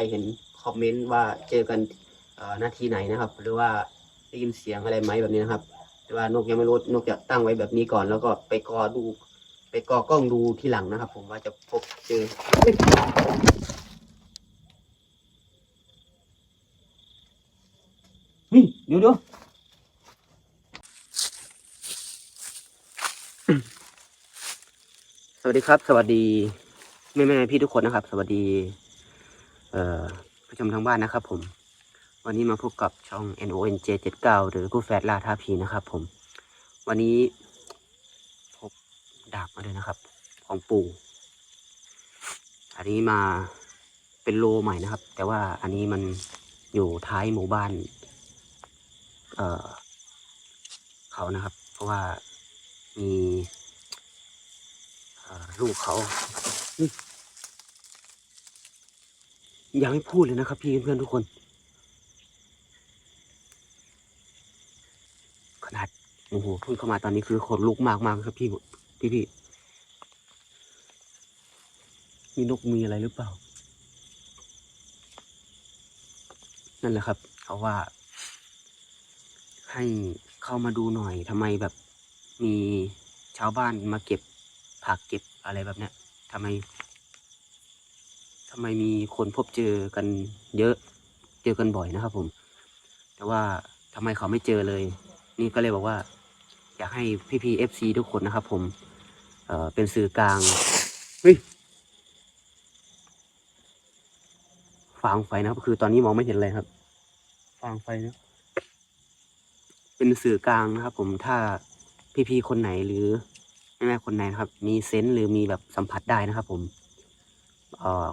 รเห็นคอมเมนต์ว่าเจอกันเอ่อนาทีไหนนะครับ หรือว่าได้ยินเสียงอะไรไหมแบบนี้นะครับ แต่ว่านกยังไม่รู้นกจะตั้งไว้แบบนี้ก่อน แล้วก็ไปกอดู ไปกอกล้องดูทีหลังนะครับ ผมว่าจะพบเจอเฮ้ยเดี๋ยวเดี๋ยวสวัสดีครับ สวัสดีแม่แม่พี่ทุกคนนะครับ สวัสดี ผู้ชมทางบ้านนะครับ ผม วันนี้มาพบกับช่อง N O N J 7 9 หรือกู้แฟดลาท่าพีนะครับ ผม วันนี้พกดาบมาด้วยนะครับ ของปู่ อันนี้มาเป็นโลใหม่นะครับ แต่ว่าอันนี้มันอยู่ท้ายหมู่บ้าน เอ่อ เขานะครับ เพราะว่ามีลูกเขา อยยังไม่พูดเลยนะครับ พี่เพื่อนทุกคน ขนาดโอ้โหพูดเข้ามาตอนนี้คือขนลุกมากมากครับพี่พี่พี่มีนกมีอะไรหรือเปล่า นั่นแหละครับเขาว่า ให้เข้ามาดูหน่อยทำไมแบบ มีชาวบ้านมาเก็บผักเก็บอะไรแบบเนี้ยทำไม ทำไมมีคนพบเจอกันเยอะ เจอกันบ่อยนะครับผม แต่ว่าทำไมเขาไม่เจอเลย นี่ก็เลยบอกว่า อยากให้พี่พีเอฟซีทุกคนนะครับ ผมเอ่อเป็นสื่อกลางเฮ้ยฟางไฟนะครับ คือตอนนี้มองไม่เห็นเลยครับ ฟางไฟนะเป็นสื่อกลางนะครับ ผมถ้าพี่ๆคนไหนหรือแม่ๆคนไหนนะครับ มีเซนส์หรือมีแบบสัมผัสได้นะครับ ผมเอ่อ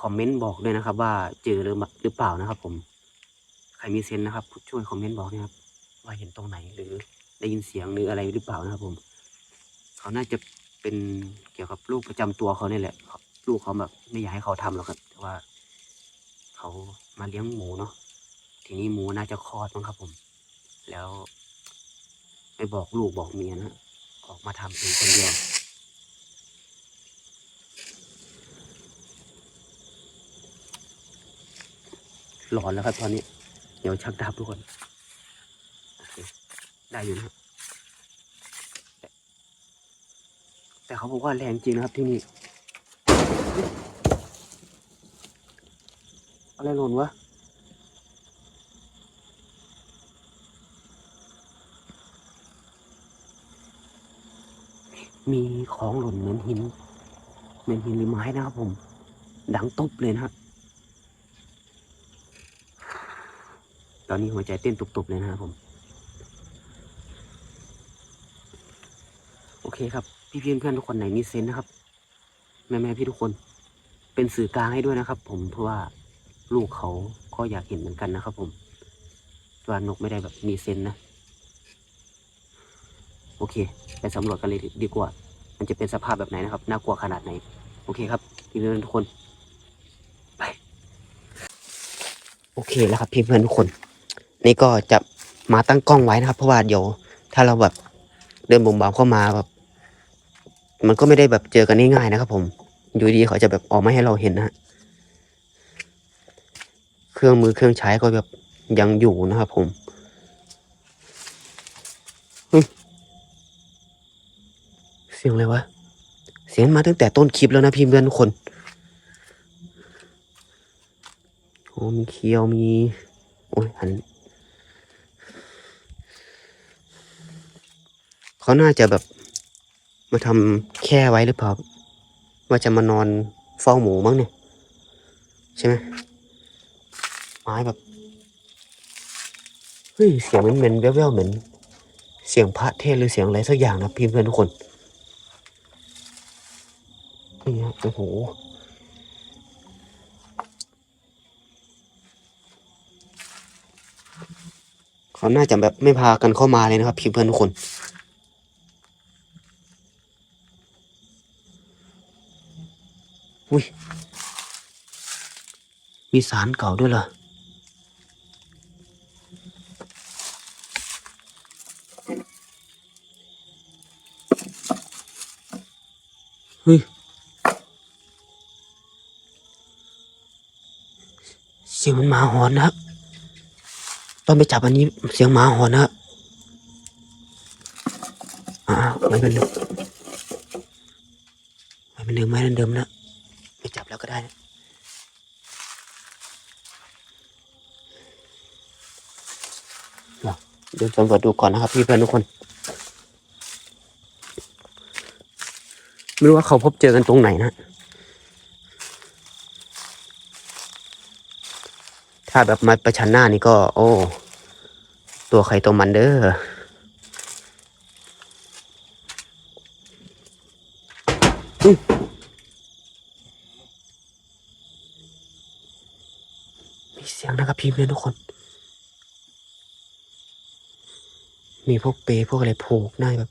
คอมเมนต์บอกด้วยนะครับ ว่าเจอหรือหรือเปล่านะครับ ผมใครมีเซนนะครับช่วยคอมเมนต์บอกนะครับ ว่าเห็นตรงไหนหรือได้ยินเสียงหรืออะไรหรือเปล่านะครับ ผม เขาน่าจะเป็นเกี่ยวกับลูกประจำตัวเขาเนี่ยแหละลูกเขาแบบไม่อยากให้เขาทำหรอกครับแต่ว่า เขามาเลี้ยงหมูเนาะทีนี้หมูน่าจะคลอดมั้งครับ ผม แล้วไม่บอกลูกบอกเมียนะออกมาทำเองคนเดียว หลอนแล้วครับตอนนี้ เดี๋ยวชักดาบทุกคนได้อยู่นะแต่แต่เขาบอกว่าแรงจริงนะครับที่นี่อะไรหล่นวะมีของหล่นเหมือนหินเหมือนหินหรือไม้นะครับผม ดังตุ๊บเลยนะครับ ตอนนี้หัวใจเต้นตุบๆเลยนะครับผม โอเคครับ พี่เพื่อนเพื่อนทุกคนไหนมีเซนนะครับ แม่แม่พี่ทุกคน เป็นสื่อกลางให้ด้วยนะครับ ผมเพราะว่าลูกเขาก็อยากเห็นเหมือนกันนะครับ ผมว่านกไม่ได้แบบมีเซนนะ โอเค ไปสำรวจกันเลยดีกว่า มันจะเป็นสภาพแบบไหนนะครับ น่ากลัวขนาดไหน โอเคครับ พี่เพื่อนทุกคนไปโอเคแล้วครับพี่เพื่อนทุกคน นี่ก็จะมาตั้งกล้องไว้นะครับ เพราะว่าเดี๋ยวถ้าเราแบบเดินบ่มบ่ามเข้ามาแบบ มันก็ไม่ได้แบบเจอกันง่ายๆนะครับผม อยู่ดีเขาจะแบบออกมาให้เราเห็นนะฮะเครื่องมือเครื่องใช้ก็แบบยังอยู่นะครับผมเสียงอะไรวะ เสียงมาตั้งแต่ต้นคลิปแล้วนะพี่เพื่อนทุกคนโอ้มีเคียวมี โอ้ยหัน เขาน่าจะแบบมาทำแค่ไว้หรือเปล่า ว่าจะมานอนเฝ้าหมูมั้งเนี่ย ใช่ไหมไม้แบบเฮ้ยเสียงมันเหม็นๆแว่วๆเหมือนเสียงพระเทศหรือเสียงอะไรสักอย่างนะพี่เพื่อนทุกคนนี่ฮะโอ้โหเขาน่าจะแบบไม่พากันเข้ามาเลยนะครับพี่เพื่อนทุกคน อุ้ย มีสารเก่าด้วยเหรอ เฮ้ย เสียงมันหมาหอนนะครับ ตอนไปจับอันนี้เสียงหมาหอนนะครับอ่าไม่เป็นเดิมไม่เป็นเดิมไม่เป็นเดิมนะ ไปจับแล้วก็ได้ เดี๋ยวเดินสำรวจดูก่อนนะครับ พี่เพื่อนทุกคน ไม่รู้ว่าเขาพบเจอกันตรงไหนนะ ถ้าแบบมาประชันหน้านี่ก็ โอ้ ตัวใครตัวมันเด้ออุ๊ยมี เสียงนะครับพี่เพื่อนทุกคน มีพวกเปย์พวกอะไรโผล่หน้าแบบ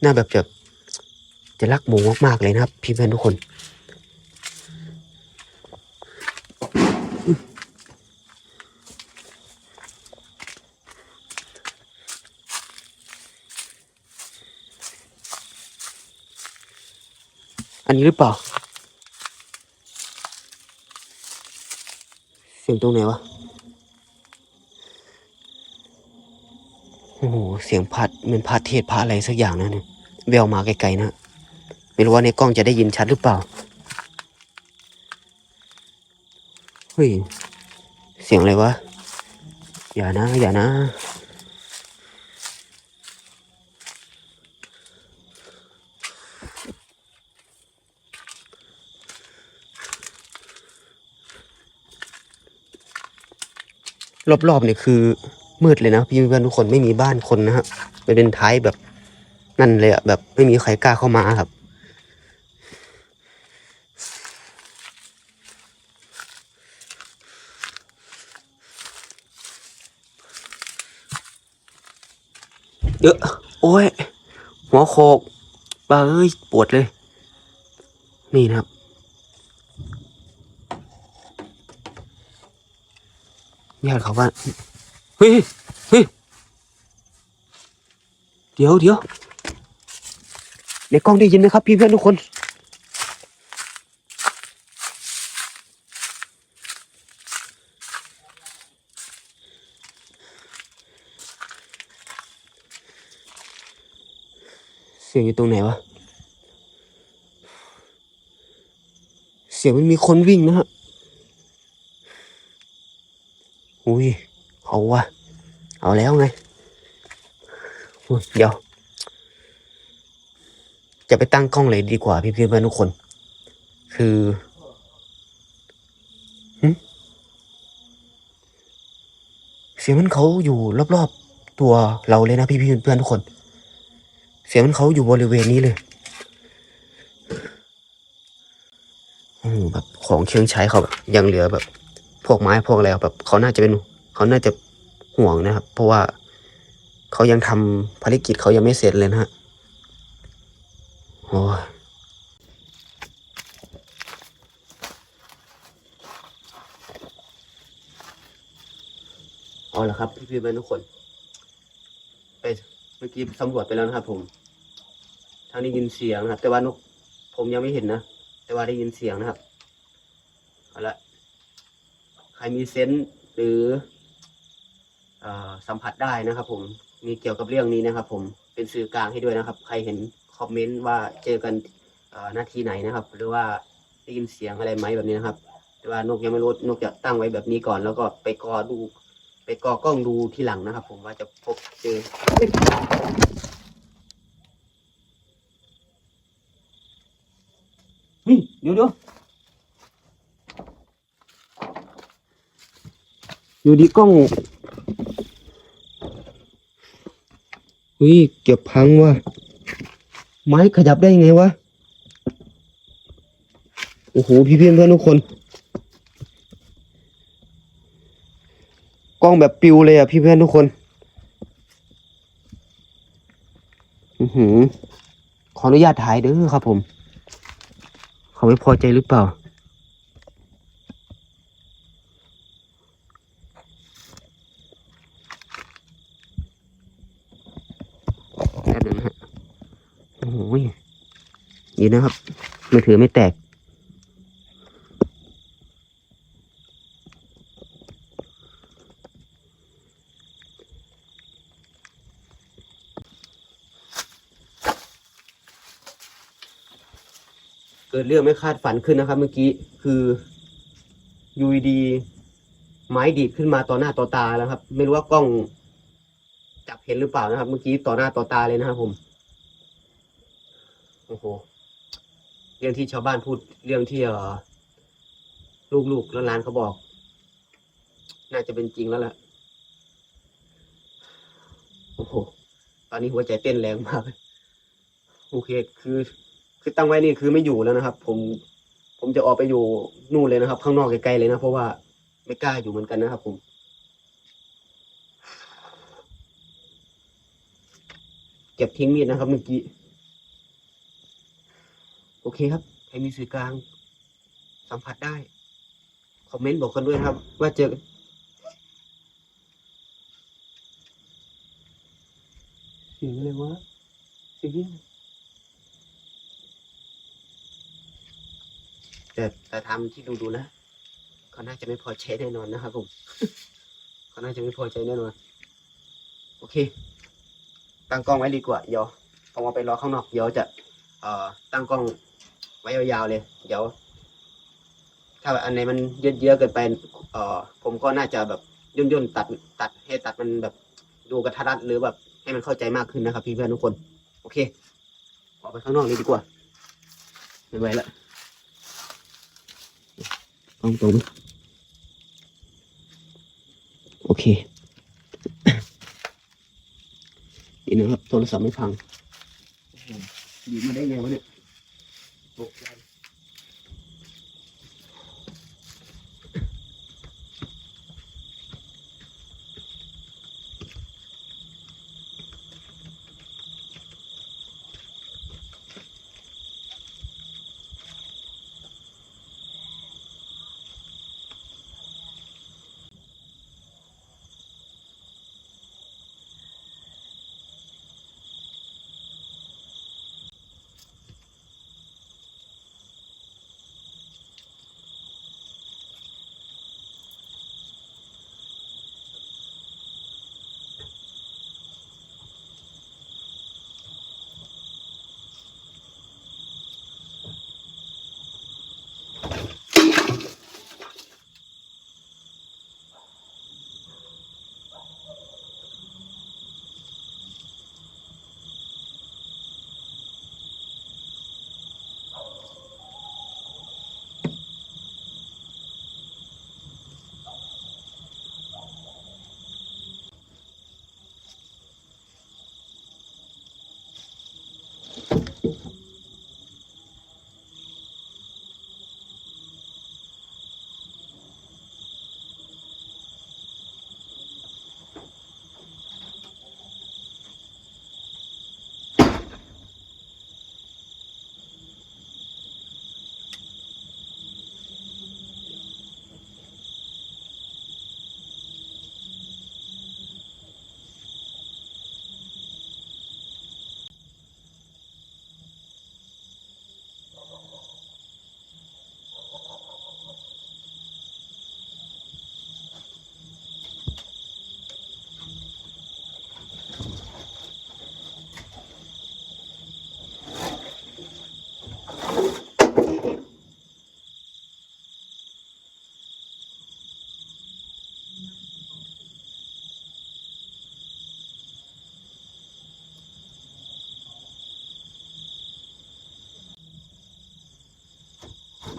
หน้าแบบจะจะรักหมูมากๆเลยนะครับพี่เพื่อนทุกคนอันนี้หรือเปล่า เสียงตรงไหนวะ อ้โห เสียงพัดเหมือนพัดเทศพระอะไรสักอย่างนะเนี่ยแววมาไกลๆนะ ไม่รู้ว่าในกล้องจะได้ยินชัดหรือเปล่า เฮ้ย เสียงอะไรวะ อย่านะ อย่านะ รอบๆเนี่ยคือ มืดเลยนะพี่เพื่อนทุกคนไม่มีบ้านคนนะฮะมันเป็นท้ายแบบนั่นเลยอะแบบไม่มีใครกล้าเข้ามาครับ เยอะโอ้ย หัวโคกบ้าเอ้ย ปวดเลย นี่นะครับญาติเขาว่า เฮ้ยเฮ้ยเดี๋ยวเดี๋ยวในกล้องได้ยินไหมครับพี่เพื่อนทุกคน เสียงอยู่ตรงไหนวะ เสียงมันมีคนวิ่งนะฮะ อุ้ย เอาวะเอาแล้วไงเดี๋ยว จะไปตั้งกล้องเลยดีกว่าพี่เพื่อนทุกคน คือเสียงมันเขาอยู่รอบๆตัวเราเลยนะพี่ๆเพื่อนๆทุกคน เสียงมันเขาอยู่บริเวณนี้เลยโอ้แบบของเครื่องใช้เขาแบบยังเหลือแบบ พวกไม้พวกอะไรแบบเขาน่าจะเป็นเขาน่าจะ ห่วงนะครับ เพราะว่าเขายังทำภารกิจเขายังไม่เสร็จเลยนะฮะโอ้ยเอาละครับ พี่พี่ๆทุกคน ไปเมื่อกี้สำรวจไปแล้วนะครับผม ทางได้ยินเสียงนะครับ แต่ว่านกผมยังไม่เห็นนะ แต่ว่าได้ยินเสียงนะครับ เอาละใครมีเซนส์หรือ สัมผัสได้นะครับ ผมมีเกี่ยวกับเรื่องนี้นะครับ ผมเป็นสื่อกลางให้ด้วยนะครับ ใครเห็นคอมเมนต์ว่าเจอกันหน้าที่ไหนนะครับ หรือว่าได้ยินเสียงอะไรไหมแบบนี้นะครับ แต่ว่านกยังไม่รู้นกจะตั้งไว้แบบนี้ก่อน แล้วก็ไปกอดู ไปกอกล้องดูที่หลังนะครับ ผมว่าจะพบเจอเฮ้ยเฮ้ยเดี๋ยวเดี๋ยวอยู่ดีกล้อง อุ้ยเก็บพังว่ะไม้ขยับได้ยังไงวะโอ้โหพี่เพื่อนเพื่อนทุกคน กล้องแบบปิวเลยอะพี่เพื่อนทุกคนอือหือขออนุญาตถ่ายเด้อครับผม เขาไม่พอใจหรือเปล่า อนะครับมือถือไม่แตก เกิดเรื่องไม่คาดฝันขึ้นนะครับ เมื่อกี้คือยูดีไม้ดีดขึ้นมาต่อหน้าต่อตาแล้วครับ ไม่รู้ว่ากล้องจับเห็นหรือเปล่านะครับ เมื่อกี้ต่อหน้าต่อตาเลยนะครับผม โอ้โห รื่องที่ชาวบ้านพูดเรื่องที่ลูกๆแล้วหลานเขาบอก น่าจะเป็นจริงแล้วล่ะโอ้โหตอนนี้หัวใจเต้นแรงมากโอเค คือ คือตั้งไว้นี่คือไม่อยู่แล้วนะครับ ผมผมจะออกไปอยู่นู่นเลยนะครับ ข้างนอกไกลๆเลยนะเพราะว่าไม่กล้าอยู่เหมือนกันนะครับ ผมเก็บทิ้งมีดนะครับเมื่อกี้ โอเคครับใครมีสื่อกลาง สัมผัสได้ คอมเมนต์บอกกันด้วยครับ ว่าเจอเสียงอะไรวะเสียงที่แต่แต่ทำที่ดูดูนะเขาน่าจะไม่พอใจแน่นอนนะครับผมเขาน่าจะไม่พอใจแน่นอน โอเค ตั้งกล้องไว้ดีกว่า เดี๋ยวผมเอาไปรอข้างนอก เดี๋ยวจะ เอ่อ ตั้งกล้อง ไว้ยาวๆเลย เดี๋ยว ถ้าอันไหนมันเยอะๆเกินไปเอ่อผมก็น่าจะแบบย่นย่นๆตัด ตัดให้ตัดมันแบบดูกระทัดรัดหรือแบบ ให้มันเข้าใจมากขึ้นนะครับพี่เพื่อนทุกคน โอเคออกไปข้างนอกเลยดีกว่าไม่ไหวละต้องตรงโอเคนี่นะครับโทรศัพท์ไม่พังดีมาได้ไงวะเนี่ย ต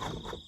you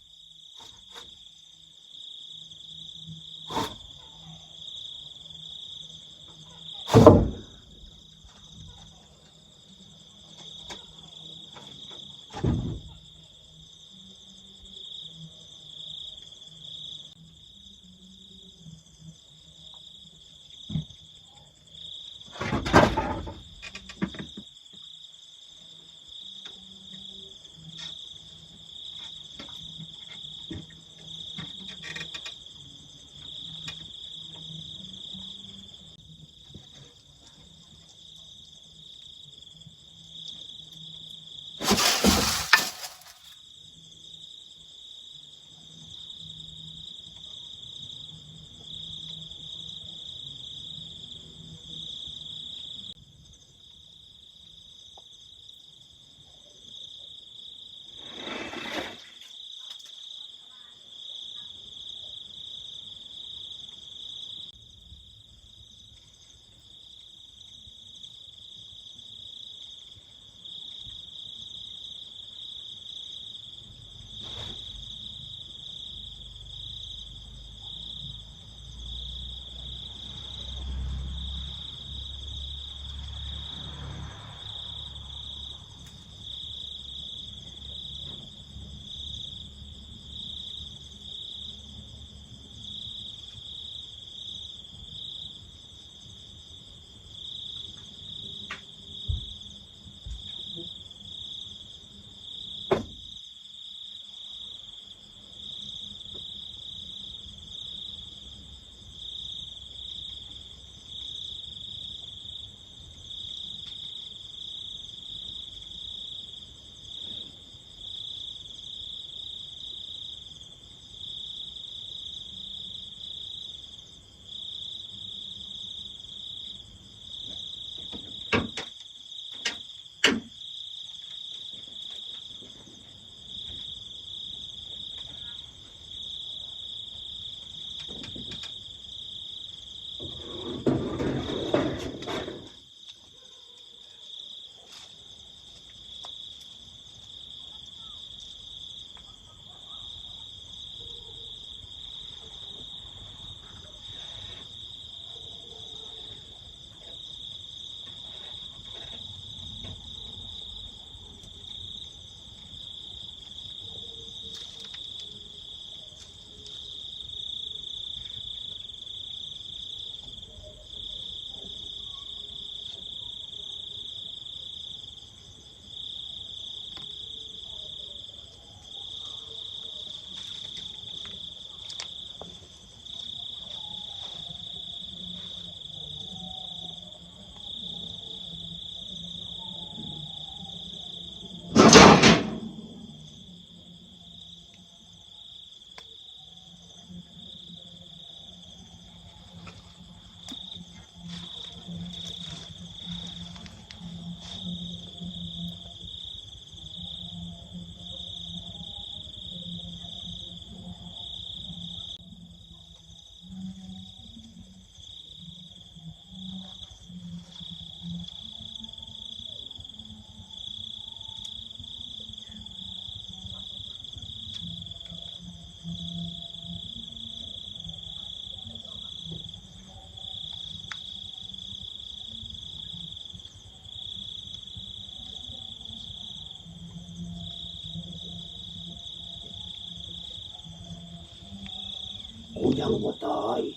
กใจยั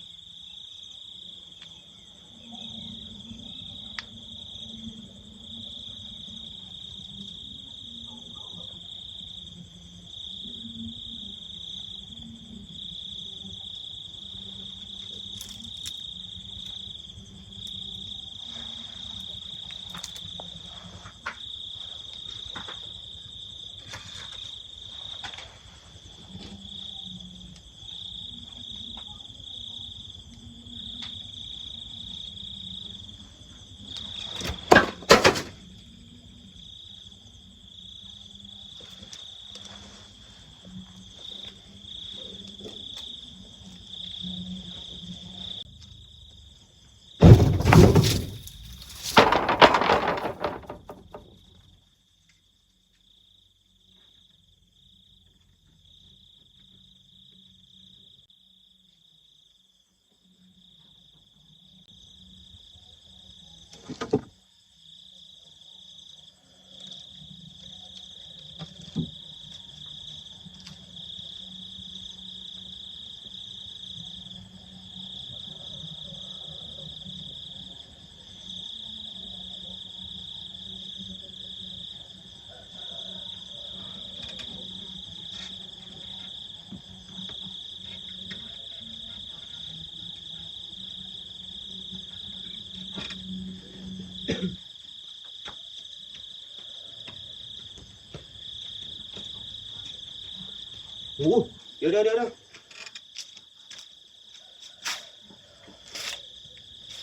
งบ่ตายโอ้เดี๋ยวเดี๋ยวเดี๋ยวเดี๋ยว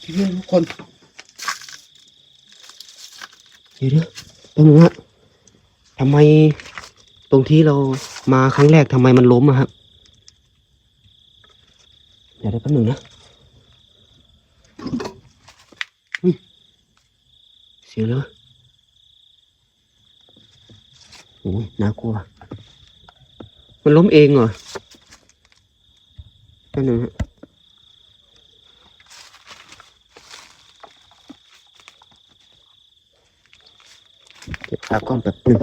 พี่เพื่อนทุกคน เดี๋ยวเดี๋ยวตรงนี้ฮะทำไมตรงที่เรามาครั้งแรกทำไมมันล้มอะครับเดี๋ยวเดี๋ยวแป๊บหนึ่งนะอุ๊ยเสียงเลยวะโอ้ยน่ากลัว มันล้มเองเหรอแป๊บนึงฮะเก็บขากล้องแป๊บนึง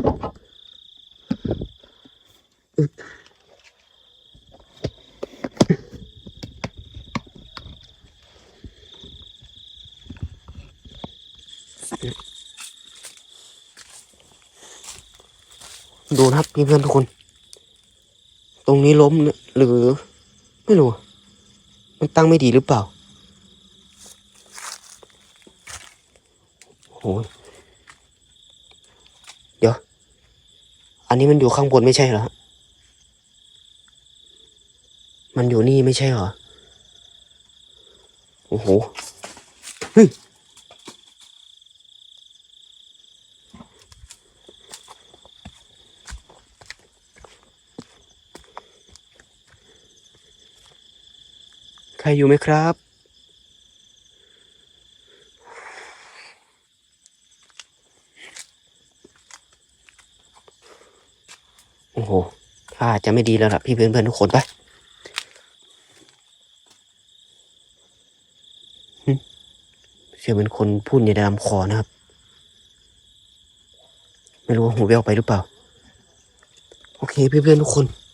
ดูนะครับเพื่อนๆทุกคน ตรงนี้ล้มเนี่ยหรือ ไม่รู้ มันตั้งไม่ดีหรือเปล่าโอ้ยเดี๋ยว อันนี้มันอยู่ข้างบนไม่ใช่เหรอ มันอยู่นี่ไม่ใช่เหรอ โอ้โห เฮ้ย ครอยู่ไหมครับ โอ้โหถ้าจะไม่ดีแล้วล่ะพี่เพื่อนๆทุกคนไปเสียงเป็นคนพูดในลำคอนะครับ ไม่รู้ว่าหูแววไปหรือเปล่า โอเคพื่เพื่อนๆทุกคน